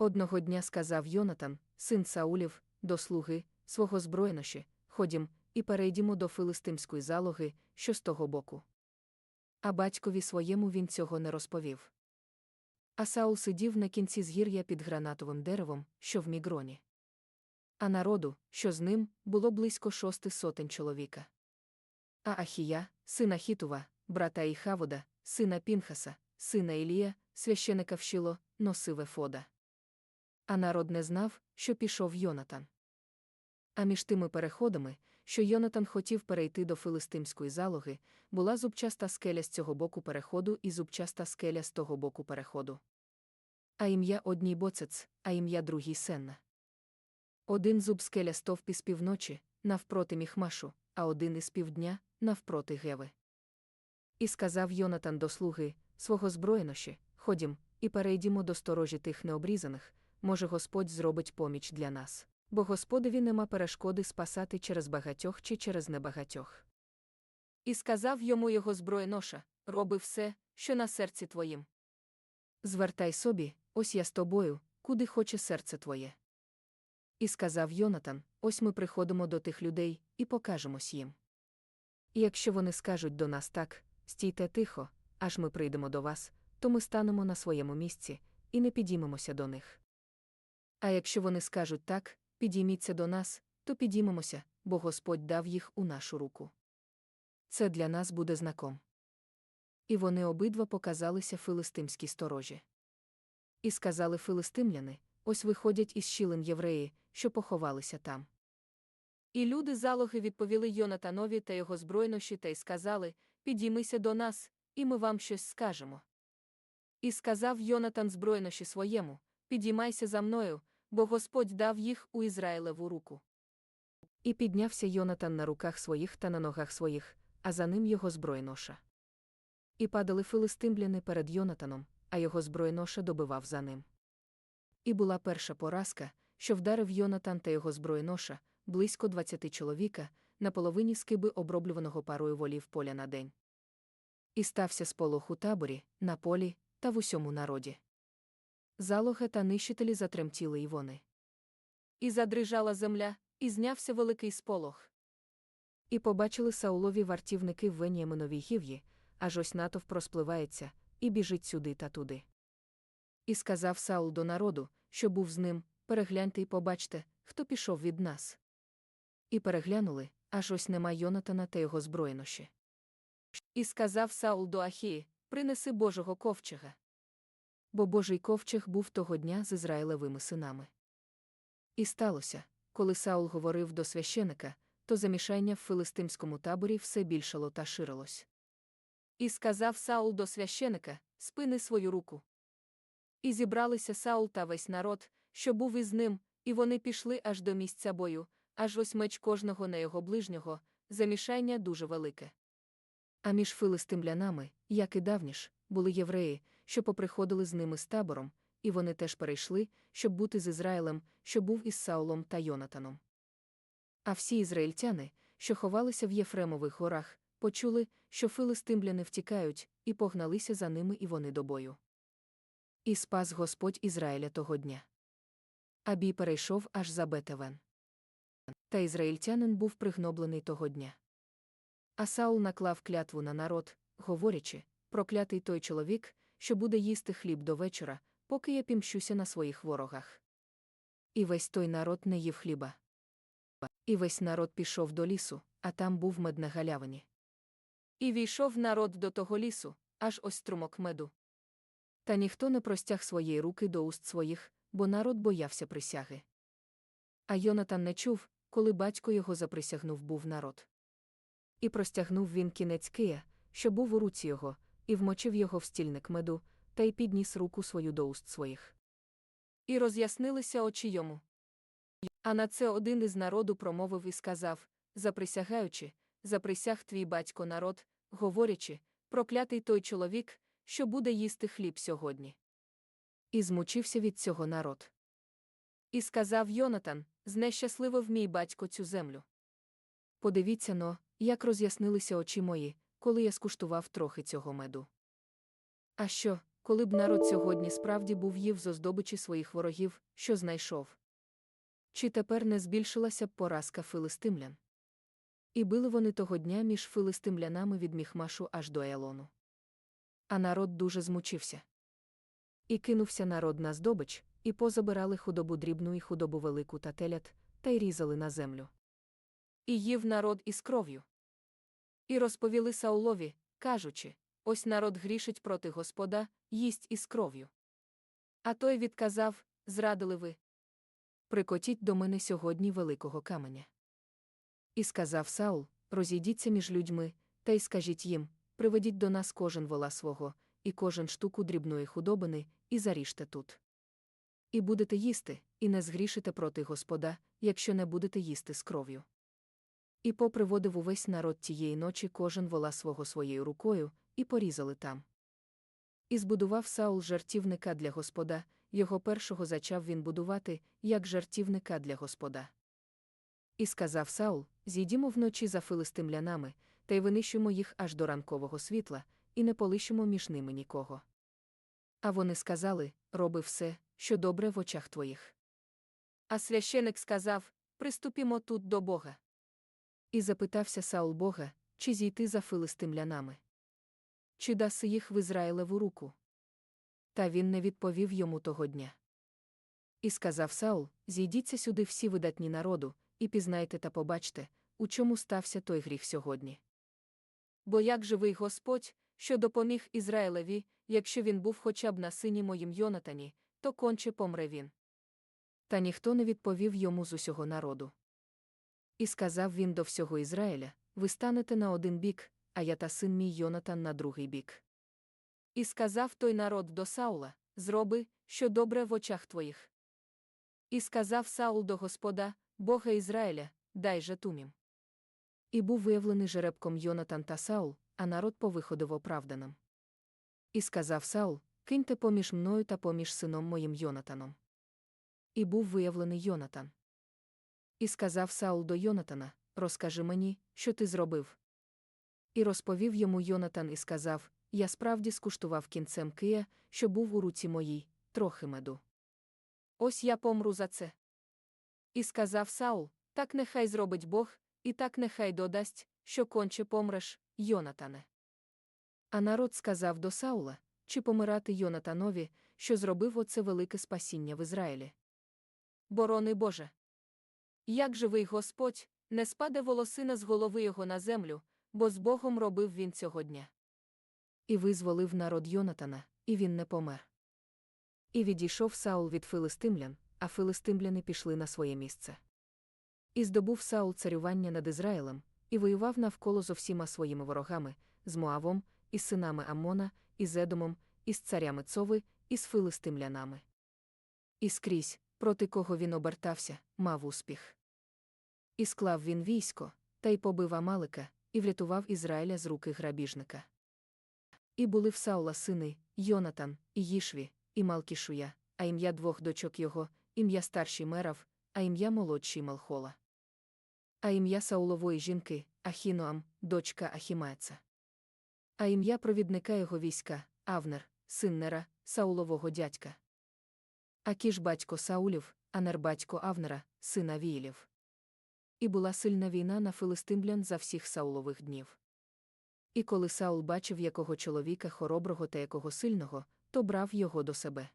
Одного дня сказав Йонатан, син Саулів, до слуги, свого збройноші, ходім, і перейдімо до филистимської залоги, що з того боку. А батькові своєму він цього не розповів. А Саул сидів на кінці згір'я під гранатовим деревом, що в мігроні. А народу, що з ним, було близько шости сотень чоловіка. А Ахія, сина Хітува, брата Іхавода, сина Пінхаса, сина Ілія, священика вщило, носив ефода. А народ не знав, що пішов Йонатан. А між тими переходами, що Йонатан хотів перейти до филистимської залоги, була зубчаста скеля з цього боку переходу і зубчаста скеля з того боку переходу. А ім'я одній боцец, а ім'я другій сенна. Один зуб скеля стовп із півночі, навпроти Міхмашу, а один із півдня, навпроти Геви. І сказав Йонатан до слуги, свого зброєноші, ходім, і перейдімо до сторожі тих необрізаних, може Господь зробить поміч для нас, бо Господові нема перешкоди спасати через багатьох чи через небагатьох. І сказав йому його зброєноша, роби все, що на серці твоїм. Звертай собі, ось я з тобою, куди хоче серце твоє. І сказав Йонатан: ось ми приходимо до тих людей і покажемось їм. І якщо вони скажуть до нас так, стійте тихо, аж ми прийдемо до вас, то ми станемо на своєму місці і не підіймемося до них. А якщо вони скажуть так, підійміться до нас, то підіймемося, бо Господь дав їх у нашу руку. Це для нас буде знаком. І вони обидва показалися филистимській сторожі. І сказали филистимляни: ось виходять із щілин євреї, що поховалися там. І люди залоги відповіли Йонатанові та його збройноші та й сказали: Підіймися до нас, і ми вам щось скажемо. І сказав Йонатан збройноші своєму: Підіймайся за мною, бо Господь дав їх у Ізраїлеву руку. І піднявся Йонатан на руках своїх та на ногах своїх, а за ним його збройноша. І падали филистимляни перед Йонатаном, а його збройноша добивав за ним. І була перша поразка, що вдарив Йонатан та його збройноша, близько двадцяти чоловіка, на половині скиби оброблюваного парою волів поля на день. І стався сполох у таборі, на полі та в усьому народі. Залоги та нищителі затремтіли й вони. І задрижала земля, і знявся великий сполох. І побачили Саулові вартівники в Веніаминовій гів'ї, аж ось натовп розпливається, і біжить сюди та туди. І сказав Саул до народу, що був з ним, перегляньте і побачте, хто пішов від нас. І переглянули, аж ось нема Йонатана та його збройноші. І сказав Саул до Ахії: Принеси Божого ковчега. Бо Божий ковчег був того дня з Ізраїлевими синами. І сталося, коли Саул говорив до священика, то замішання в филистимському таборі все більшало та ширилось. І сказав Саул до священика: Спини свою руку. І зібралися Саул та весь народ, що був із ним, і вони пішли аж до місця бою, аж ось меч кожного на його ближнього, замішання дуже велике. А між филистимлянами, як і давніш, були євреї, що поприходили з ними з табором, і вони теж перейшли, щоб бути з Ізраїлем, що був із Саулом та Йонатаном. А всі ізраїльтяни, що ховалися в Єфремових горах, почули, що филистимляни втікають, і погналися за ними і вони до бою. І спас Господь Ізраїля того дня. Абій перейшов аж за Бетевен. Та ізраїльтянин був пригноблений того дня. А Саул наклав клятву на народ, говорячи проклятий той чоловік, що буде їсти хліб до вечора, поки я пімщуся на своїх ворогах. І весь той народ не їв хліба. І весь народ пішов до лісу, а там був мед на галявині. І війшов народ до того лісу, аж ось струмок меду. Та ніхто не простяг своєї руки до уст своїх, бо народ боявся присяги. А Йонатан не чув, коли батько його заприсягнув був народ. І простягнув він кінець кия, що був у руці його, і вмочив його в стільник меду, та й підніс руку свою до уст своїх. І роз'яснилися очі йому. А на це один із народу промовив і сказав заприсягаючи, заприсяг твій батько народ, говорячи, проклятий той чоловік, що буде їсти хліб сьогодні. І змучився від цього народ. І сказав Йонатан знещасливив мій батько цю землю. Подивіться но, як роз'яснилися очі мої, коли я скуштував трохи цього меду. А що, коли б народ сьогодні справді був їв зо здобичі своїх ворогів, що знайшов. Чи тепер не збільшилася б поразка филистимлян? І били вони того дня між филистимлянами від Міхмашу аж до Елону. А народ дуже змучився. І кинувся народ на здобич, і позабирали худобу дрібну і худобу велику та телят, та й різали на землю. І їв народ із кров'ю. І розповіли Саулові, кажучи ось народ грішить проти Господа, їсть із кров'ю. А той відказав Зрадили ви. Прикотіть до мене сьогодні великого каменя. І сказав Саул розійдіться між людьми, та й скажіть їм приведіть до нас кожен вола свого, і кожен штуку дрібної худобини, і заріжте тут. І будете їсти, і не згрішите проти Господа, якщо не будете їсти з кров'ю. І поприводив увесь народ тієї ночі кожен вола свого своєю рукою, і порізали там. І збудував Саул жартівника для Господа, його першого зачав він будувати, як жартівника для Господа. І сказав Саул: Зійдімо вночі за филистимлянами, та й винищимо їх аж до ранкового світла, і не полишимо між ними нікого. А вони сказали роби все, що добре в очах твоїх. А священик сказав Приступімо тут до Бога. І запитався Саул Бога, чи зійти за филистимлянами. Чи даси їх в Ізраїлеву руку? Та він не відповів йому того дня. І сказав Саул: Зійдіться сюди всі видатні народу, і пізнайте та побачте, у чому стався той гріх сьогодні. Бо як живий Господь, що допоміг Ізраїлеві, якщо він був хоча б на сині моїм Йонатані, то конче помре він. Та ніхто не відповів йому з усього народу. І сказав він до всього Ізраїля: Ви станете на один бік, а я та син мій Йонатан на другий бік. І сказав той народ до Саула: Зроби, що добре в очах твоїх. І сказав Саул до Господа, Бога Ізраїля, дай же тумім. І був виявлений жеребком Йонатан та Саул, а народ повиходив оправданим. І сказав Саул: Киньте поміж мною та поміж сином моїм Йонатаном. І був виявлений Йонатан. І сказав Саул до Йонатана: Розкажи мені, що ти зробив. І розповів йому Йонатан і сказав: Я справді скуштував кінцем кия, що був у руці моїй, трохи меду. Ось я помру за це. І сказав Саул: Так нехай зробить Бог, і так нехай додасть, що конче помреш, Йонатане. А народ сказав до Саула, чи помирати Йонатанові, що зробив оце велике спасіння в Ізраїлі. Борони Боже. Як живий Господь, не спаде волосина з голови його на землю, бо з Богом робив він цього дня. І визволив народ Йонатана, і він не помер. І відійшов Саул від филистимлян, а филистимляни пішли на своє місце. І здобув Саул царювання над Ізраїлем, і воював навколо зо всіма своїми ворогами, з Моавом, із синами Аммона, із Едомом, із царями Цови, і з филистимлянами. І скрізь, проти кого він обертався, мав успіх. І склав він військо, та й побив Амалика, і врятував Ізраїля з руки грабіжника. І були в Саула сини Йонатан, і Їшві, і Малкішуя, а ім'я двох дочок його, ім'я старший мерав, а ім'я молодший Малхола. А ім'я Саулової жінки Ахіноам, дочка Ахімаца. А ім'я провідника його війська Авнер, син Нера, Саулового дядька. Акіш батько Саулів, Анер батько Авнера, сина Віїлів. І була сильна війна на филистимлян за всіх Саулових днів. І коли Саул бачив якого чоловіка хороброго та якого сильного, то брав його до себе.